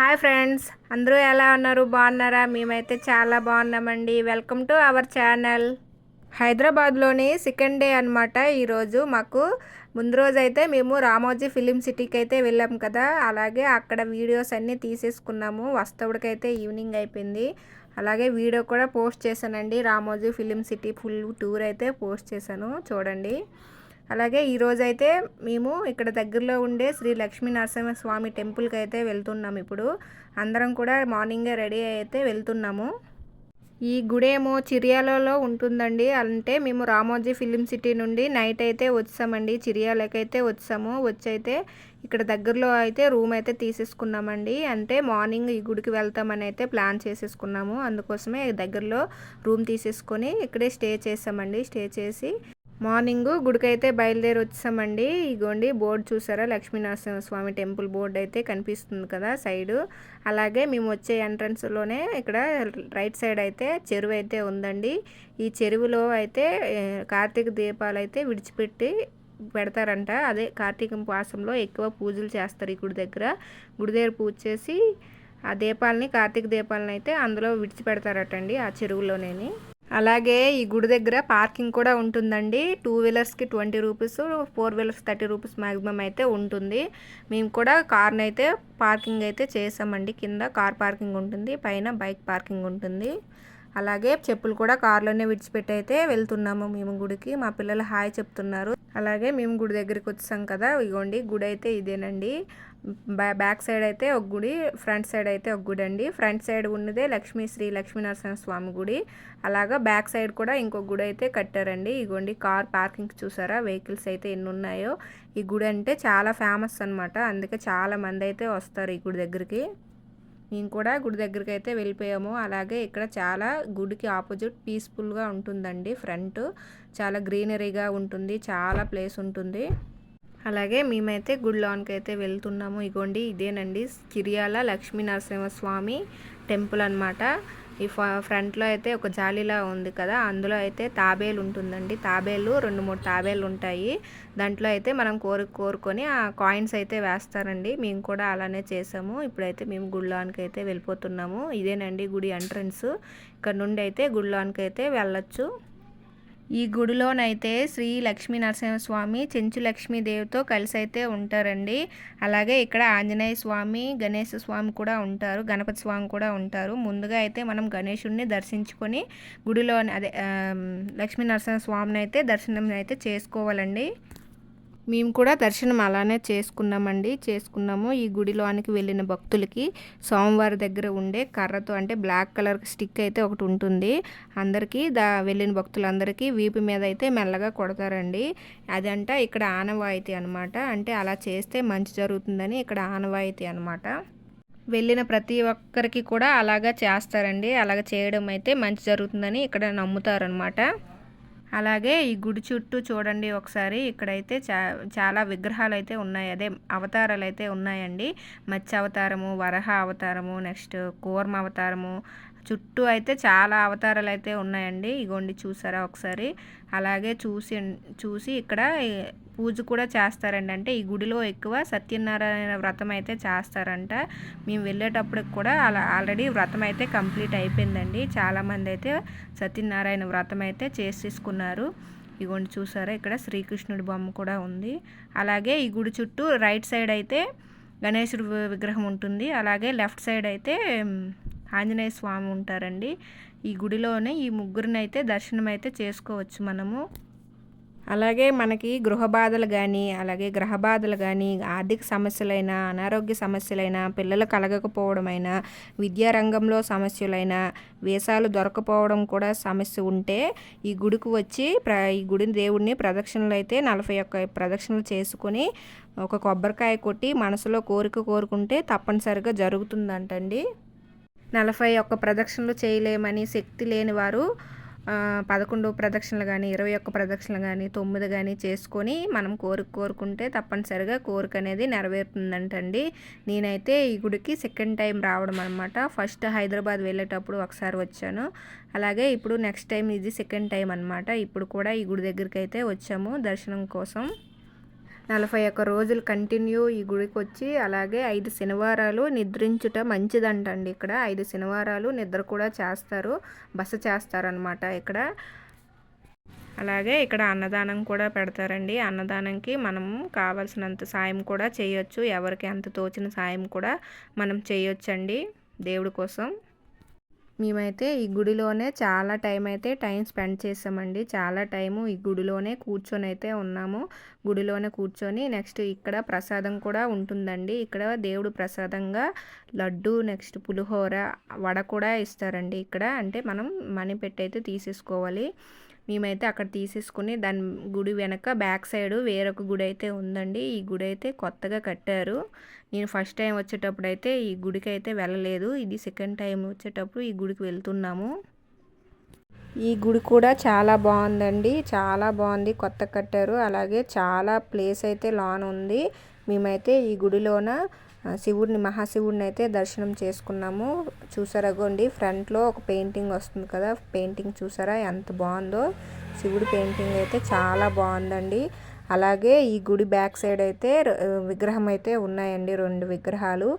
Hi friends అందరూ ఎలా ఉన్నారు? బాగున్నారా? మేమైతే చాలా బాగున్నామండి. Welcome to our channel. హైదరాబాద్లోని సెకండ్ డే అనమాట ఈరోజు. మాకు ముందు రోజు అయితే మేము రామోజీ ఫిలిం సిటీకి అయితే వెళ్ళాం కదా. అలాగే అక్కడ వీడియోస్ అన్నీ తీసేసుకున్నాము. వస్తవుడికైతే ఈవినింగ్ అయిపోయింది. అలాగే వీడియో కూడా పోస్ట్ చేశానండి. Ramoji film city full tour అయితే పోస్ట్ చేశాను. చూడండి. అలాగే ఈరోజు అయితే మేము ఇక్కడ దగ్గరలో ఉండే శ్రీ లక్ష్మీ నరసింహ స్వామి టెంపుల్కి అయితే వెళ్తున్నాం ఇప్పుడు. అందరం కూడా మార్నింగే రెడీ అయితే వెళ్తున్నాము. ఈ గుడి ఏమో చిరియాలలో ఉంటుందండి. అంటే మేము రామోజీ ఫిలిం సిటీ నుండి నైట్ అయితే వచ్చామండి. చిరియాలకైతే వచ్చాము. వచ్చైతే ఇక్కడ దగ్గరలో అయితే రూమ్ అయితే తీసేసుకున్నామండి. అంటే మార్నింగ్ ఈ గుడికి వెళ్తామని అయితే ప్లాన్ చేసేసుకున్నాము. అందుకోసమే దగ్గరలో రూమ్ తీసేసుకొని ఇక్కడే స్టే చేసామండి. స్టే చేసి మార్నింగ్ గుడికైతే బయలుదేరి వచ్చామండి. ఇగోండి బోర్డు చూసారా? లక్ష్మీనరసింహ స్వామి టెంపుల్ బోర్డు అయితే కనిపిస్తుంది కదా సైడు. అలాగే మేము వచ్చే ఎంట్రన్స్లోనే ఇక్కడ రైట్ సైడ్ అయితే చెరువు అయితే ఉందండి. ఈ చెరువులో అయితే కార్తీక దీపాలు అయితే విడిచిపెట్టి పెడతారంట. అదే కార్తీక మాసంలో ఎక్కువ పూజలు చేస్తారు ఈ గుడి దగ్గర. గుడి దగ్గర పూజ చేసి ఆ దీపాలని కార్తీక దీపాలని అయితే అందులో విడిచిపెడతారటండి ఆ చెరువులోనేని. అలాగే ఈ గుడి దగ్గర పార్కింగ్ కూడా ఉంటుందండి. Two వీలర్స్కి twenty rupees four wheelers thirty rupees maximum అయితే ఉంటుంది. మేము కూడా కార్ని అయితే పార్కింగ్ అయితే చేసామండి. కింద కార్ పార్కింగ్ ఉంటుంది పైన బైక్ పార్కింగ్ ఉంటుంది. అలాగే చెప్పులు కూడా కార్లోనే విడిచిపెట్టి అయితే వెళ్తున్నాము మేము గుడికి. మా పిల్లలు హాయ్ చెప్తున్నారు. అలాగే మేము గుడి దగ్గరికి వచ్చాం కదా ఇగోండి గుడి అయితే ఇదేనండి. బ్యాక్ సైడ్ అయితే ఒక గుడి ఫ్రంట్ సైడ్ అయితే ఒక గుడి అండి. ఫ్రంట్ సైడ్ ఉన్నదే లక్ష్మీ శ్రీ లక్ష్మీనరసింహ స్వామి గుడి. అలాగా బ్యాక్ సైడ్ కూడా ఇంకొక గుడి అయితే కట్టారండి. ఇగోండి కార్ పార్కింగ్ చూసారా? వెహికల్స్ అయితే ఎన్ని ఉన్నాయో ఈ గుడి అంటే చాలా ఫేమస్ అనమాట అందుకే చాలా మంది అయితే వస్తారు ఈ గుడి దగ్గరికి. మేము కూడా గుడి దగ్గరికి అయితే వెళ్ళిపోయాము. అలాగే ఇక్కడ చాలా గుడికి ఆపోజిట్ పీస్ఫుల్గా ఉంటుందండి. ఫ్రంట్ చాలా గ్రీనరీగా ఉంటుంది. చాలా ప్లేస్ ఉంటుంది. అలాగే మేమైతే గుడిలోనికి అయితే వెళ్తున్నాము. ఇగోండి ఇదేనండి కిరియాల లక్ష్మీ నరసింహస్వామి టెంపుల్ అనమాట ఈ ఫ్రంట్లో అయితే ఒక జాలీలా ఉంది కదా అందులో అయితే తాబేలు ఉంటుందండి. తాబేలు రెండు మూడు తాబేలు ఉంటాయి. దాంట్లో అయితే మనం కోరు కోరుకొని ఆ కాయిన్స్ అయితే వేస్తారండి. మేము కూడా అలానే చేసాము. ఇప్పుడైతే మేము గుడిలోనికి అయితే వెళ్ళిపోతున్నాము. ఇదేనండి గుడి ఎంట్రన్స్. ఇక్కడ నుండి అయితే గుడిలోనికి అయితే వెళ్ళొచ్చు. ఈ గుడిలోనైతే శ్రీ లక్ష్మీ నరసింహస్వామి చెంచు లక్ష్మీదేవితో కలిసి అయితే ఉంటారండి. అలాగే ఇక్కడ ఆంజనేయ స్వామి గణేష స్వామి కూడా ఉంటారు గణపతి స్వామి కూడా ఉంటారు. ముందుగా అయితే మనం గణేషుడిని దర్శించుకొని గుడిలోని అదే లక్ష్మీ నరసింహ స్వామిని అయితే దర్శనం అయితే చేసుకోవాలండి. మేము కూడా దర్శనం అలానే చేసుకున్నామండి. చేసుకున్నాము. ఈ గుడిలోనికి వెళ్ళిన భక్తులకి సోమవారి దగ్గర ఉండే కర్రతో అంటే బ్లాక్ కలర్ స్టిక్ అయితే ఒకటి ఉంటుంది. అందరికీ దా వెళ్ళిన భక్తులందరికీ వీపు మీద అయితే మెల్లగా కొడతారండి. అదంట ఇక్కడ ఆనవాయితీ అనమాట అంటే అలా చేస్తే మంచి జరుగుతుందని ఇక్కడ ఆనవాయితీ అనమాట వెళ్ళిన ప్రతి ఒక్కరికి కూడా అలాగా చేస్తారండి. అలాగ చేయడం అయితే మంచి జరుగుతుందని ఇక్కడ నమ్ముతారనమాట అలాగే ఈ గుడి చుట్టూ చూడండి ఒకసారి. ఇక్కడైతే చా చాలా విగ్రహాలు అయితే ఉన్నాయి. అదే అవతారాలు అయితే ఉన్నాయండి. మత్స్య అవతారము వరహ అవతారము నెక్స్ట్ కూర్మ అవతారము చుట్టూ అయితే చాలా అవతారాలు అయితే ఉన్నాయండి. ఇగోండి చూసారా ఒకసారి. అలాగే చూసి చూసి ఇక్కడ పూజ కూడా చేస్తారండి. అంటే ఈ గుడిలో ఎక్కువ సత్యనారాయణ వ్రతం అయితే చేస్తారంట. మేము వెళ్ళేటప్పుడు కూడా అలా ఆల్రెడీ వ్రతం అయితే కంప్లీట్ అయిపోయిందండి. చాలామంది అయితే సత్యనారాయణ వ్రతం అయితే చేసేసుకున్నారు. ఇగోండి చూసారా ఇక్కడ శ్రీకృష్ణుడి బొమ్మ కూడా ఉంది. అలాగే ఈ గుడి చుట్టూ రైట్ సైడ్ అయితే గణేశుడి విగ్రహం ఉంటుంది. అలాగే లెఫ్ట్ సైడ్ అయితే ఆంజనేయ స్వామి ఉంటారండి. ఈ గుడిలోనే ఈ ముగ్గురినైతే దర్శనం అయితే చేసుకోవచ్చు మనము. అలాగే మనకి గృహ బాధలు కానీ అలాగే గ్రహ బాధలు కానీ ఆర్థిక సమస్యలైనా అనారోగ్య సమస్యలైనా పిల్లలు కలగకపోవడమైనా విద్యారంగంలో సమస్యలైనా వేషాలు దొరకపోవడం కూడా సమస్య ఉంటే ఈ గుడికి వచ్చి ప్ర ఈ గుడి దేవుడిని ప్రదక్షిణలు అయితే నలభై ఒక్క ప్రదక్షిణలు చేసుకొని ఒక కొబ్బరికాయ కొట్టి మనసులో కోరిక కోరుకుంటే తప్పనిసరిగా జరుగుతుందంటండి. నలభై ఒక్క ప్రదక్షిణలు చేయలేమని శక్తి లేని వారు పదకొండు ప్రదక్షిణలు కానీ ఇరవై ఒక్క ప్రదక్షిణలు కానీ తొమ్మిది కానీ చేసుకొని మనం కోరిక కోరుకుంటే తప్పనిసరిగా కోరిక అనేది నెరవేరుతుందంటండి. నేనైతే ఈ గుడికి సెకండ్ టైం రావడం అనమాట ఫస్ట్ హైదరాబాద్ వెళ్ళేటప్పుడు ఒకసారి వచ్చాను. అలాగే ఇప్పుడు నెక్స్ట్ టైం ఇది సెకండ్ టైం అనమాట ఇప్పుడు కూడా ఈ గుడి దగ్గరికి అయితే వచ్చాము దర్శనం కోసం. నలభై ఒక్క రోజులు కంటిన్యూ ఈ గుడికి వచ్చి అలాగే ఐదు శనివారాలు నిద్రించుట మంచిదంటండి ఇక్కడ. ఐదు శనివారాలు నిద్ర కూడా చేస్తారు బస చేస్తారనమాట ఇక్కడ. అలాగే ఇక్కడ అన్నదానం కూడా పెడతారండి. అన్నదానంకి మనం కావాల్సినంత సాయం కూడా చేయొచ్చు. ఎవరికి ఎంత తోచిన సాయం కూడా మనం చేయొచ్చండి దేవుడి కోసం. మేమైతే ఈ గుడిలోనే చాలా టైం అయితే టైం స్పెండ్ చేసామండి. చాలా టైము ఈ గుడిలోనే కూర్చొని అయితే ఉన్నాము. గుడిలోనే కూర్చొని నెక్స్ట్ ఇక్కడ ప్రసాదం కూడా ఉంటుందండి. ఇక్కడ దేవుడు ప్రసాదంగా లడ్డు నెక్స్ట్ పులిహోర వడ కూడా ఇస్తారండి ఇక్కడ. అంటే మనం మనీ పెట్టి అయితే తీసేసుకోవాలి. మేమైతే అక్కడ తీసేసుకుని దాని గుడి వెనక బ్యాక్ సైడ్ వేరొక గుడి అయితే ఉందండి. ఈ గుడి అయితే కొత్తగా కట్టారు. నేను ఫస్ట్ టైం వచ్చేటప్పుడు అయితే ఈ గుడికి అయితే వెళ్ళలేదు. ఇది సెకండ్ టైం వచ్చేటప్పుడు ఈ గుడికి వెళ్తున్నాము. ఈ గుడి కూడా చాలా బాగుందండి. చాలా బాగుంది. కొత్త కట్టారు. అలాగే చాలా ప్లేస్ అయితే లాన్ ఉంది. మేమైతే ఈ గుడిలోన శివుడిని మహాశివుడిని అయితే దర్శనం చేసుకున్నాము. చూసారా గోండి? ఫ్రంట్లో ఒక పెయింటింగ్ వస్తుంది కదా పెయింటింగ్ చూసారా? ఎంత బాగుందో. శివుడి పెయింటింగ్ అయితే చాలా బాగుందండి. అలాగే ఈ గుడి బ్యాక్ సైడ్ అయితే విగ్రహం అయితే ఉన్నాయండి రెండు విగ్రహాలు.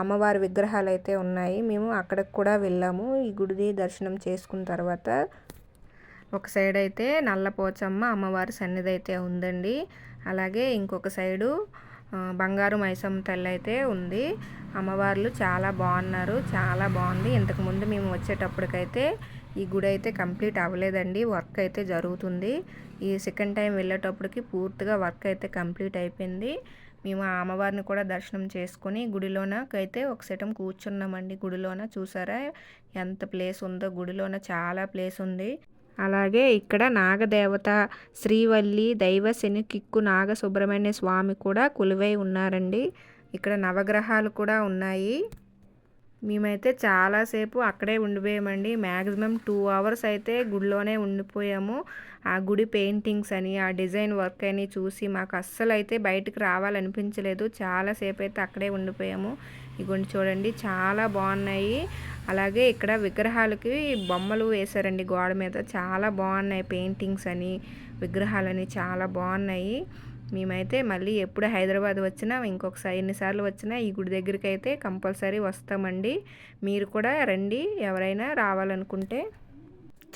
అమ్మవారి విగ్రహాలు అయితే ఉన్నాయి. మేము అక్కడికి కూడా వెళ్ళాము. ఈ గుడిని దర్శనం చేసుకున్న తర్వాత ఒక సైడ్ అయితే నల్లపోచమ్మ అమ్మవారి సన్నిధి అయితే ఉందండి. అలాగే ఇంకొక సైడు బంగారు మైసమ్మ తల్లి అయితే ఉంది. అమ్మవార్లు చాలా బాగున్నారు చాలా బాగుంది. ఇంతకుముందు మేము వచ్చేటప్పటికైతే ఈ గుడి అయితే కంప్లీట్ అవ్వలేదండి వర్క్ అయితే జరుగుతుంది. ఈ సెకండ్ టైం వెళ్ళేటప్పటికి పూర్తిగా వర్క్ అయితే కంప్లీట్ అయిపోయింది. మేము ఆ అమ్మవారిని కూడా దర్శనం చేసుకుని గుడిలోనకైతే ఒక సెటం కూర్చున్నామండి గుడిలోన. చూసారా? ఎంత ప్లేస్ ఉందో గుడిలోన చాలా ప్లేస్ ఉంది. అలాగే ఇక్కడ నాగదేవత శ్రీవల్లి దైవ శనికిక్కు నాగ సుబ్రహ్మణ్య స్వామి కూడా కొలువై ఉన్నారండి. ఇక్కడ నవగ్రహాలు కూడా ఉన్నాయి. మేమైతే చాలాసేపు అక్కడే ఉండిపోయామండి. మ్యాక్సిమం టూ అవర్స్ అయితే గుడిలోనే ఉండిపోయాము. ఆ గుడి పెయింటింగ్స్ అని ఆ డిజైన్ వర్క్ అని చూసి మాకు అస్సలు అయితే బయటకు రావాలనిపించలేదు. చాలాసేపు అయితే అక్కడే ఉండిపోయాము. ఇగోండి చూడండి చాలా బాగున్నాయి. అలాగే ఇక్కడ విగ్రహాలకి బొమ్మలు వేశారండి గోడ మీద. చాలా బాగున్నాయి పెయింటింగ్స్ అని విగ్రహాలని చాలా బాగున్నాయి. మేమైతే మళ్ళీ ఎప్పుడు హైదరాబాద్ వచ్చినా ఇంకొకసారి ఎన్నిసార్లు వచ్చినా ఈ గుడి దగ్గరికి అయితే కంపల్సరీ వస్తామండి. మీరు కూడా రండి ఎవరైనా రావాలనుకుంటే.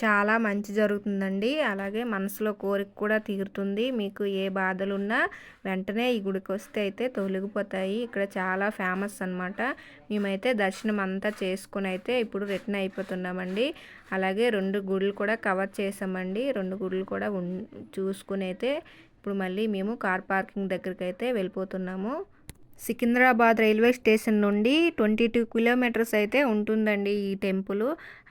చాలా మంచి జరుగుతుందండి. అలాగే మనసులో కోరిక కూడా తీరుతుంది. మీకు ఏ బాధలున్నా వెంటనే ఈ గుడికి వస్తే అయితే తొలగిపోతాయి. ఇక్కడ చాలా ఫేమస్ అనమాట మేమైతే దర్శనం అంతా చేసుకుని అయితే ఇప్పుడు రిటర్న్ అయిపోతున్నామండి. అలాగే రెండు గుడులు కూడా కవర్ చేసామండి. రెండు గుడులు కూడా చూసుకుని అయితే ఇప్పుడు మళ్ళీ మేము కార్ పార్కింగ్ దగ్గరికి అయితే వెళ్ళిపోతున్నాము. సికింద్రాబాద్ రైల్వే స్టేషన్ నుండి ట్వంటీ టూ కిలోమీటర్స్ అయితే ఉంటుందండి ఈ టెంపుల్.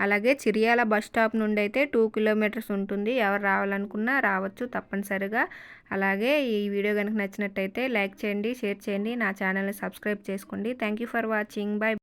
అలాగే చిరియాల బస్ స్టాప్ నుండి అయితే టూ కిలోమీటర్స్ ఉంటుంది. ఎవరు రావాలనుకున్నా రావచ్చు తప్పనిసరిగా. అలాగే ఈ వీడియో కనుక నచ్చినట్టయితే లైక్ చేయండి షేర్ చేయండి నా ఛానల్ని సబ్స్క్రైబ్ చేసుకోండి. Thank you for watching. Bye